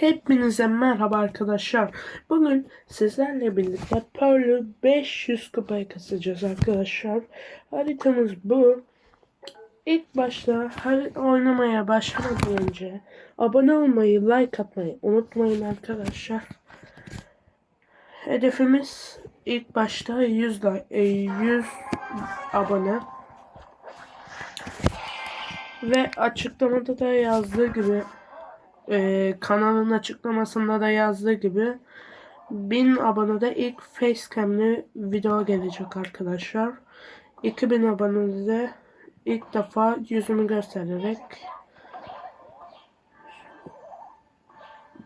Hepinize merhaba arkadaşlar. Bugün sizlerle birlikte Pearl'ü 500 kupaya kasacağız arkadaşlar. Haritamız bu. İlk başta her oynamaya başlamadan önce abone olmayı, like atmayı unutmayın arkadaşlar. Hedefimiz ilk başta 100 like, e, 100 abone. Ve açıklamada da yazdığı gibi e, kanalın açıklamasında da yazdığı gibi 1000 abonede ilk facecam'li video gelecek arkadaşlar. 2000 abonede ilk defa yüzümü göstererek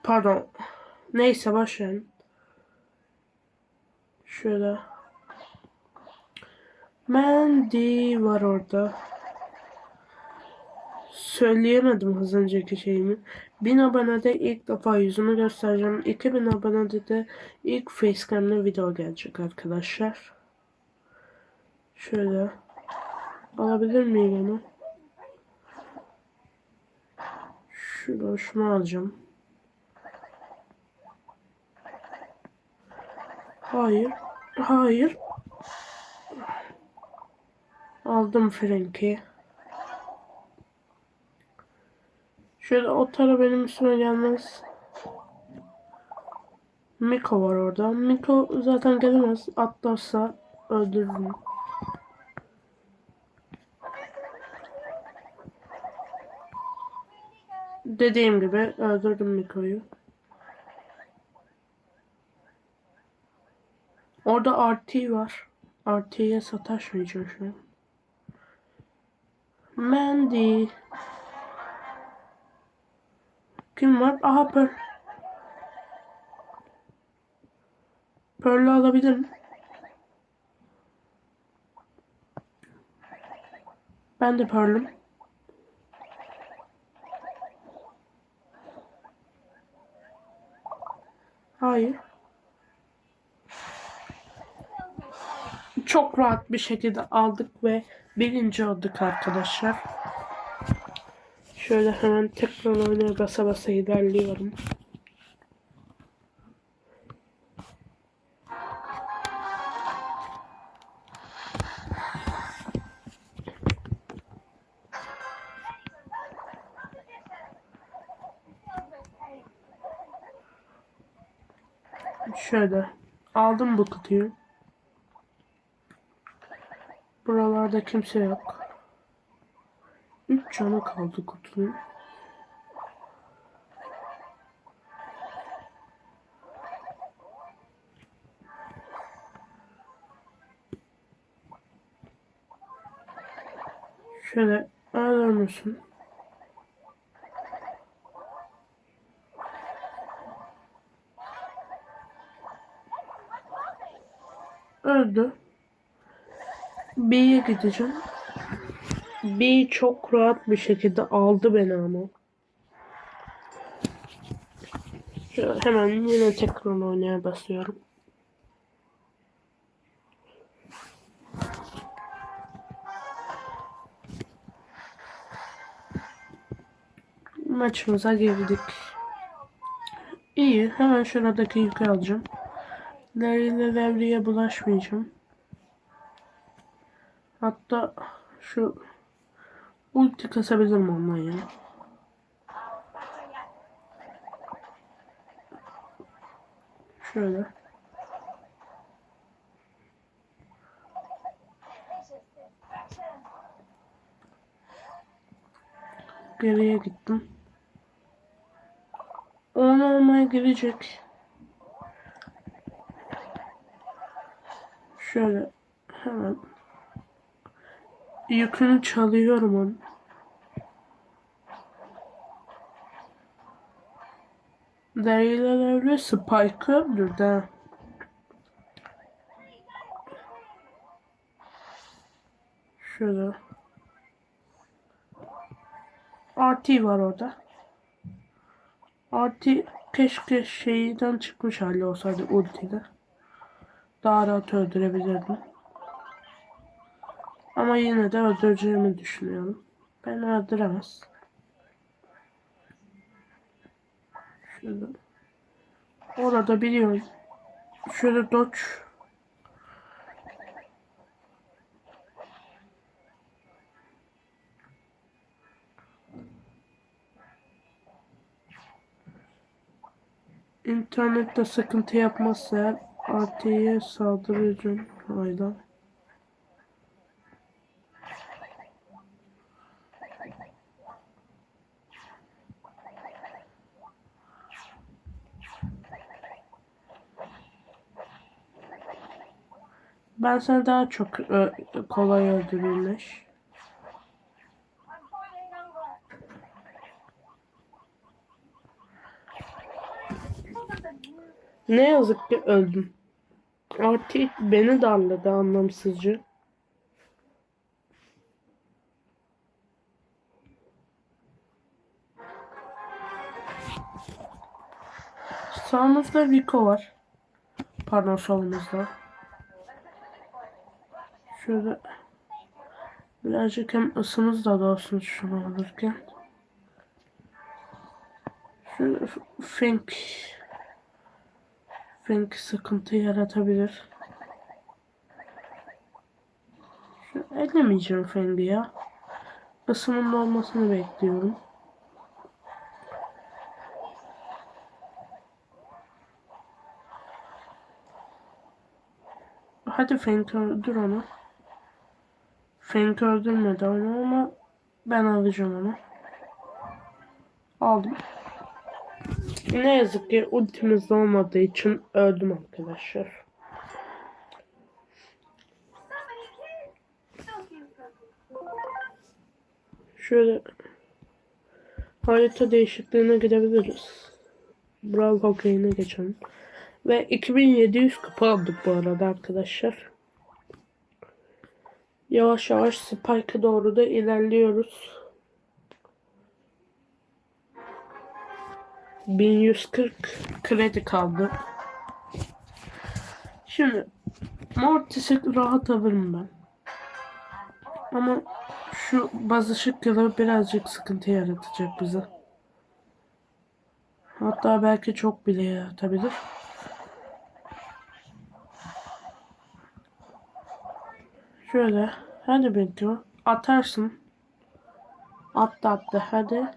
pardon neyse başlayalım. Şöyle Mandy var orada. Söyleyemedim az önceki şeyimi. 1000 abonede ilk defa yüzümü göstereceğim. 2000 abonede de ilk facecam'le video gelecek arkadaşlar. Şöyle. Alabilir miyim onu? Şunu, şunu alacağım. Hayır. Hayır. Aldım Frank'i. Şöyle o tara benim üstüme gelmez. Miko var orada. Miko zaten gelemez. Atlarsa öldürürüm. Dediğim gibi öldürdüm Miko'yu. Orada RT var. RT'ye sataşmayacağım şu an. Mandy. Kim var? Aha Pearl. Pearl'ü alabilirim. Ben de Pearl'üm. Hayır. Çok rahat bir şekilde aldık ve birinci olduk arkadaşlar. Şöyle hemen tekrar oynaya basa basa ilerliyorum. Şöyle aldım bu kutuyu. Buralarda kimse yok. 3 canı kaldı kutunun. Şöyle alır mısın? Öldü. B'ye gideceğim. B çok rahat bir şekilde aldı beni ama. Hemen yine tekrar oynaya basıyorum. Maçımıza girdik. İyi. Hemen şuradaki yükü alacağım. Larry ile Levri'ye bulaşmayacağım. Hatta şu ulti kasabilirim ondan ya. Şöyle. Geriye gittim. Onu olmaya girecek. Şöyle hemen yükünü çalıyorum onu. Deriler öyle Spike'ı öldürdü. Şöyle. RT var orada. RT keşke şeyden çıkmış hali olsaydı ultide. Daha rahat öldürebilirdim. Ama yine de öldüreceğimi düşünüyorum. Ben öldüremez. Şöyle. Orada biliyorum. Şöyle dodge. İnternette sıkıntı yapmazsa RT'ye saldırıcı hayda. Ben sana daha çok ö, kolay öldürülmüş. Ne yazık ki öldüm. Artık beni darladı anlamsızca. Sağımızda Rico var. Pardon solumuzda. Şöyle birazcık hem ısımız da dolsun şunu alırken. Şöyle Fink Fink sıkıntı yaratabilir. Şu ellemeyeceğim Fink'i ya. Isımın olmasını bekliyorum. Hadi Fink öldür onu. Fink öldürmedi onu ama ben alacağım onu. Aldım. Ne yazık ki ultimiz olmadığı için öldüm arkadaşlar. Şöyle harita değişikliğine gidebiliriz. Brawl Hockey'ine geçelim. Ve 2700 kupa aldık bu arada arkadaşlar. Yavaş yavaş Spike'a doğru da ilerliyoruz. 1140 kredi kaldı. Şimdi Mortis'i rahat alırım ben. Ama şu baz ışık yılı birazcık sıkıntı yaratacak bize. Hatta belki çok bile yaratabilir. Şöyle. Hadi Bento. Atarsın. Attı attı. Hadi.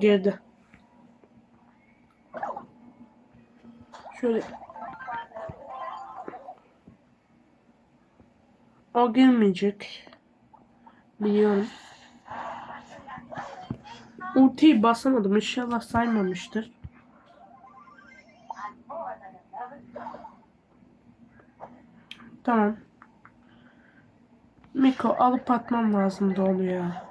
Girdi. Şöyle. O girmeyecek. Biliyorum. Ultiyi basamadım. İnşallah saymamıştır. Tamam. Miko alıp atmam lazımdı onu ya.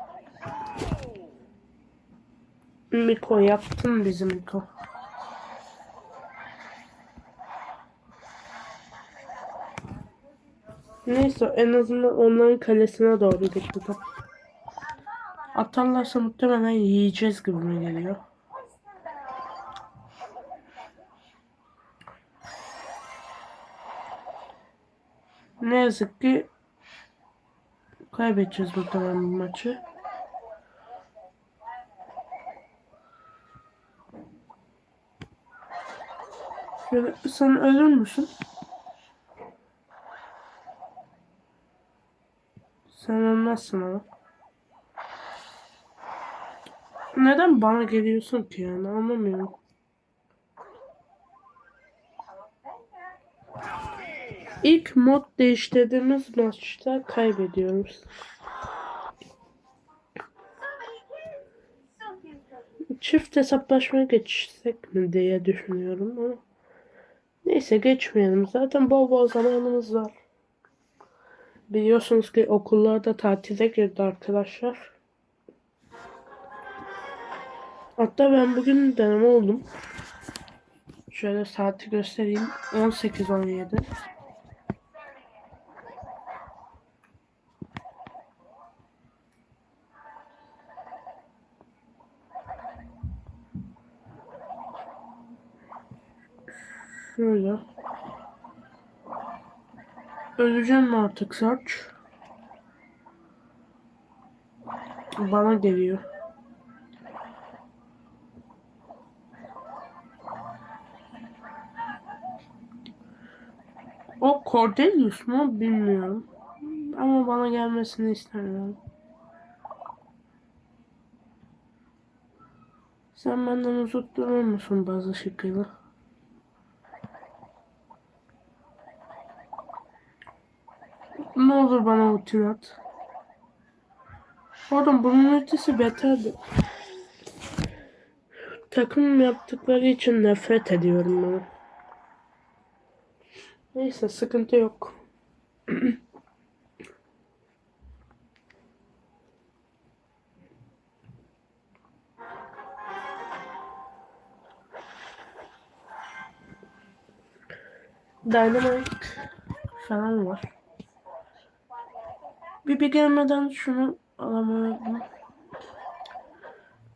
Miko yaptın bizi Miko. Neyse en azından onların kalesine doğru gitti. Atarlarsa muhtemelen yiyeceğiz gibi geliyor? Yazık ki kaybedeceğiz muhtemelen bu maçı. Sen ölür müsün? Sen ölmezsin ama. Neden bana geliyorsun ki yani anlamıyorum. İlk mod değiştirdiğimiz maçta kaybediyoruz. Çift hesaplaşmaya geçsek mi diye düşünüyorum ama. Neyse geçmeyelim. Zaten bol bol zamanımız var. Biliyorsunuz ki okullarda tatile girdi arkadaşlar. Hatta ben bugün deneme oldum. Şöyle saati göstereyim. 18.17. Şöyle. Öleceğim mi artık Sarç? Bana geliyor. O Cordelius mu bilmiyorum. Ama bana gelmesini istemiyorum. Sen benden uzak durur musun bazı şıkkıyla? Olur bana ulti at. Oğlum bunun ultisi beterdi. Takım yaptıkları için nefret ediyorum ben. Neyse sıkıntı yok. Dynamite falan var. Bibi gelmeden şunu alamıyorum.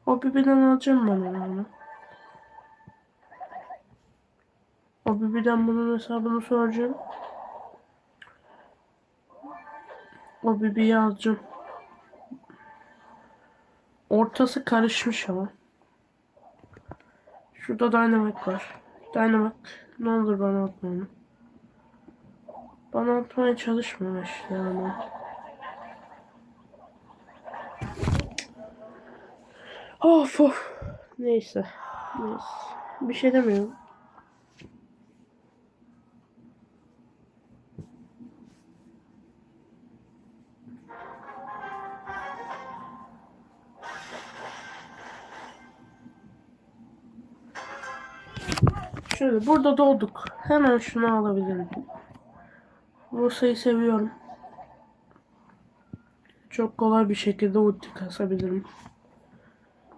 O Bibi'den alacağım ben onu. O Bibi'den bunun hesabını soracağım. O Bibi'yi alacağım. Ortası karışmış ama. Şurada Dynamite var. Dynamite ne olur bana atma onu. Bana atmaya çalışma işte ama. Of of. Neyse. Neyse. Bir şey demiyorum. Şöyle burada dolduk. Hemen şunu alabilirim. Bursa'yı seviyorum. Çok kolay bir şekilde ulti kasabilirim.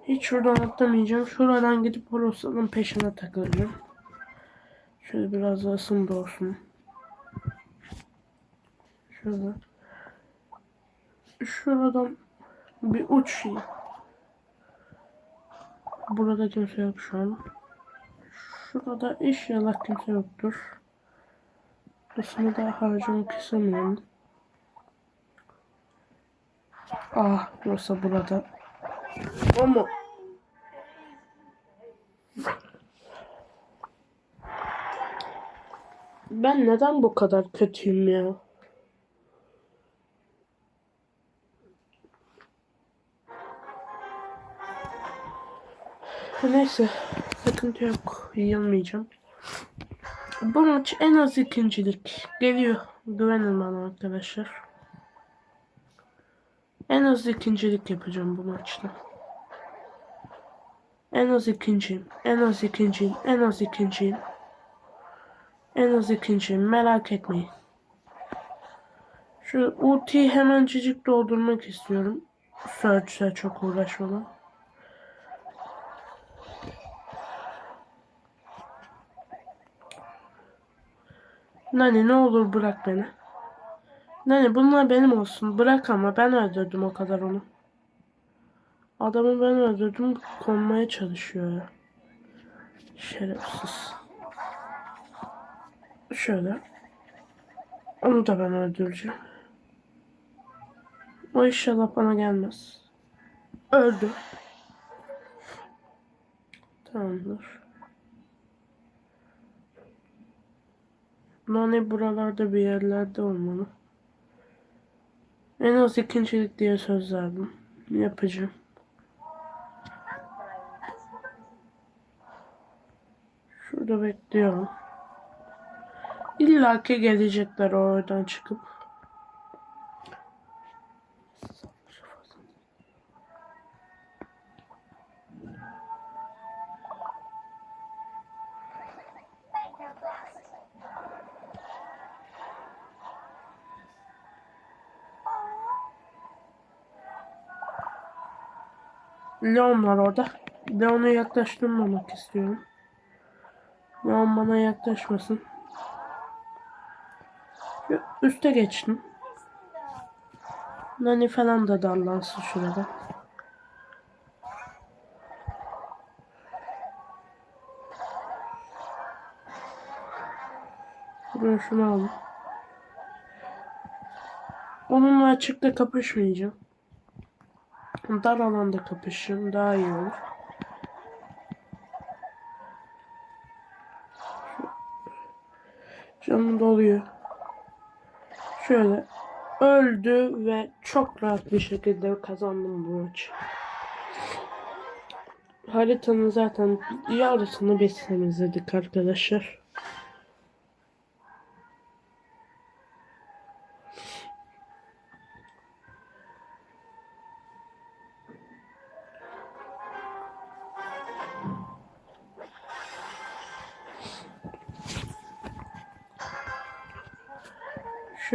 Hiç şuradan atlamayacağım. Şuradan gidip Bursa'nın peşine takılacağım. Şöyle biraz da ısım da olsun. Şöyle. Şuradan bir uç. Burada kimse yok şu an. Şurada inşallah kimse yoktur. Burasını da harcamak istemiyorum. Ah burası burada. Ama ben neden bu kadar kötüyüm ya? Neyse sıkıntı yok. Yılmayacağım. Bu maç en az ikincilik. Geliyor. Güvenin bana arkadaşlar. En az ikincilik yapacağım bu maçta. En az ikinciyim. En az ikinciyim. En az ikinciyim. En az ikinciyim. Merak etmeyin. Şu ultiyi hemencik doldurmak istiyorum. Search'e çok uğraşmadan. Nani ne olur bırak beni. Nani bunlar benim olsun. Bırak ama ben öldürdüm o kadar onu. Adamı ben öldürdüm konmaya çalışıyor. Şerefsiz. Şöyle. Onu da ben öldüreceğim. O inşallah bana gelmez. Öldü. Tamamdır. Nane buralarda bir yerlerde olmalı. En az ikincilik diye söz verdim. Yapacağım. Şurada bekliyorum. İlla ki gelecekler oradan çıkıp. Leon var orada. Leon'a yaklaştırmamak istiyorum. Leon bana yaklaşmasın. Üste geçtim. Nani falan da darlansın şurada. Buraya şunu alayım. Onunla açıkta kapışmayacağım. Dar alanda kapışın daha iyi olur. Canım doluyor. Şöyle öldü ve çok rahat bir şekilde kazandım bu maçı. Haritanın zaten yarısını biz temizledik arkadaşlar.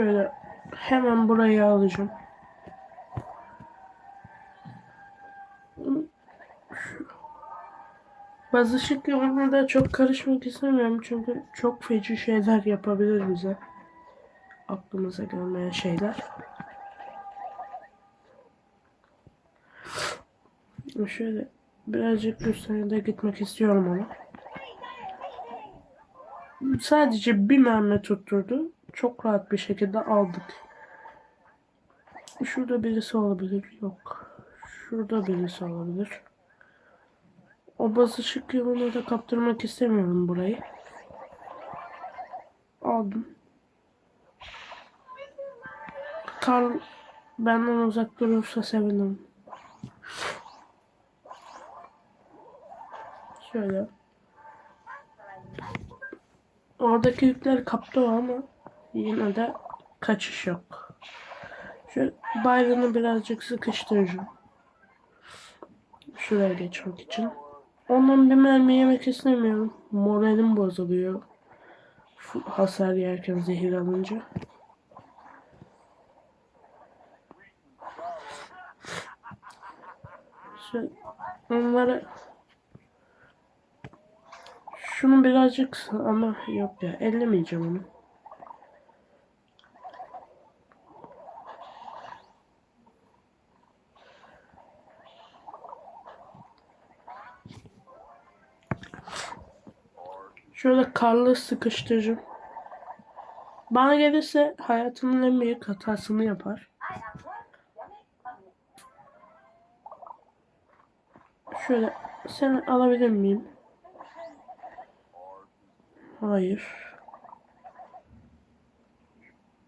Şöyle hemen burayı alacağım. Bazı ışık yoluna da çok karışmak istemiyorum çünkü çok feci şeyler yapabilir bize. Aklımıza gelmeyen şeyler. Şöyle birazcık üstüne de gitmek istiyorum ama. Sadece bir mermi tutturdu. Çok rahat bir şekilde aldık. Şurada birisi olabilir. Yok. Şurada birisi olabilir. O basışık yoluna da kaptırmak istemiyorum burayı. Aldım. Karl benden uzak durursa sevinirim. Şöyle. Oradaki yükleri kaptı ama yine de kaçış yok. Şu bayrağını birazcık sıkıştıracağım. Şuraya geçmek için. Ondan bir mermi yemek istemiyorum. Moralim bozuluyor. Hasar yerken zehir alınca. Şu, onları şunu birazcık ama yok ya ellemeyeceğim onu. Şöyle karlı sıkıştıracağım. Bana gelirse hayatının en büyük hatasını yapar. Şöyle seni alabilir miyim? Hayır.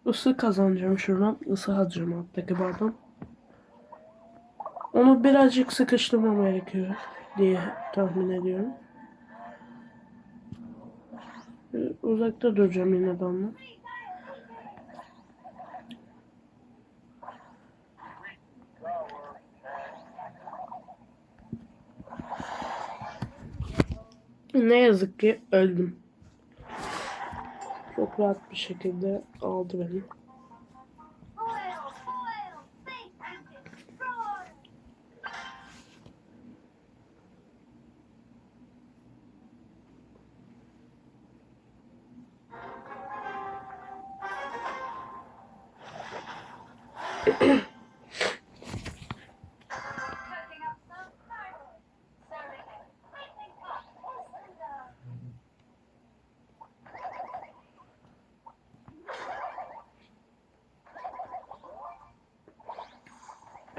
Isı kazanacağım şuradan. Isı alacağım alttaki bardan. Onu birazcık sıkıştırmam gerekiyor diye tahmin ediyorum. Uzakta duracağım yine de ondan. Ne yazık ki öldüm. Çok rahat bir şekilde aldı beni.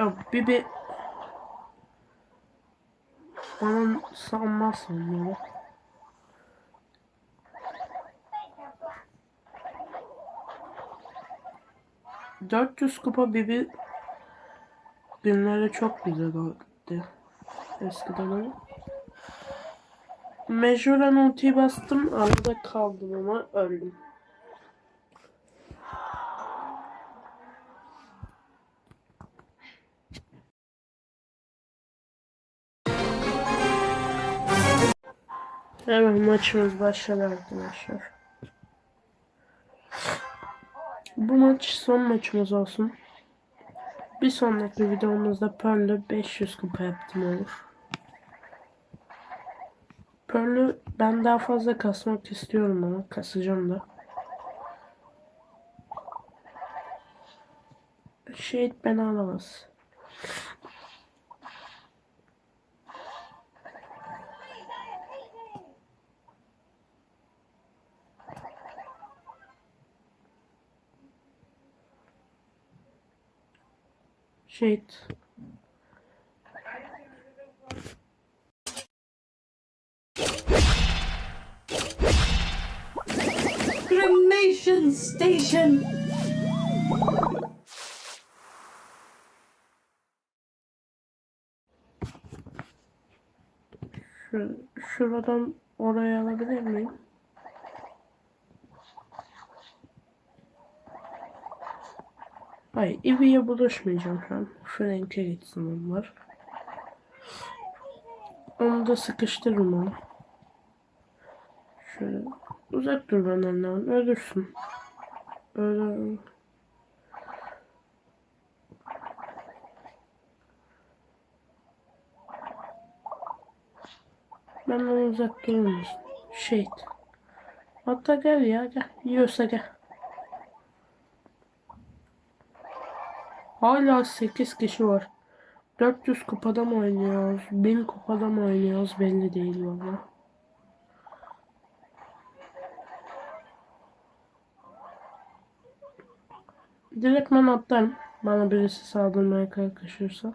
Ya bir bana sanmazsın ya. Blast. 400 kupa Bibi günleri çok güzel oldu. Eskiden ama. Mecburen ultiyi bastım. Arada kaldım ama öldüm. Hemen maçımız başladı arkadaşlar. Bu maç son maçımız olsun. Bir sonraki videomuzda Pearl'ü 500 kupa yaptım olur. Pearl'ü ben daha fazla kasmak istiyorum ama kasacağım da. Şehit beni alamaz. Şehit. Cremation Station. Şu, şuradan oraya alabilir miyim? Hayır, Ivi'ye bulaşmayacağım şu an. Frank'e gitsin onlar. Onu da sıkıştırırım onu. Şöyle uzak dur benden. Ölürsün. Öyle. Benden uzak durur musun? Şehit. Hatta gel ya gel. Yiyorsa gel. Hala 8 kişi var. 400 kupada mı oynuyoruz? 1000 kupada mı oynuyoruz? Belli değil valla. Direkt ben atlarım. Bana birisi saldırmaya kalkışırsa.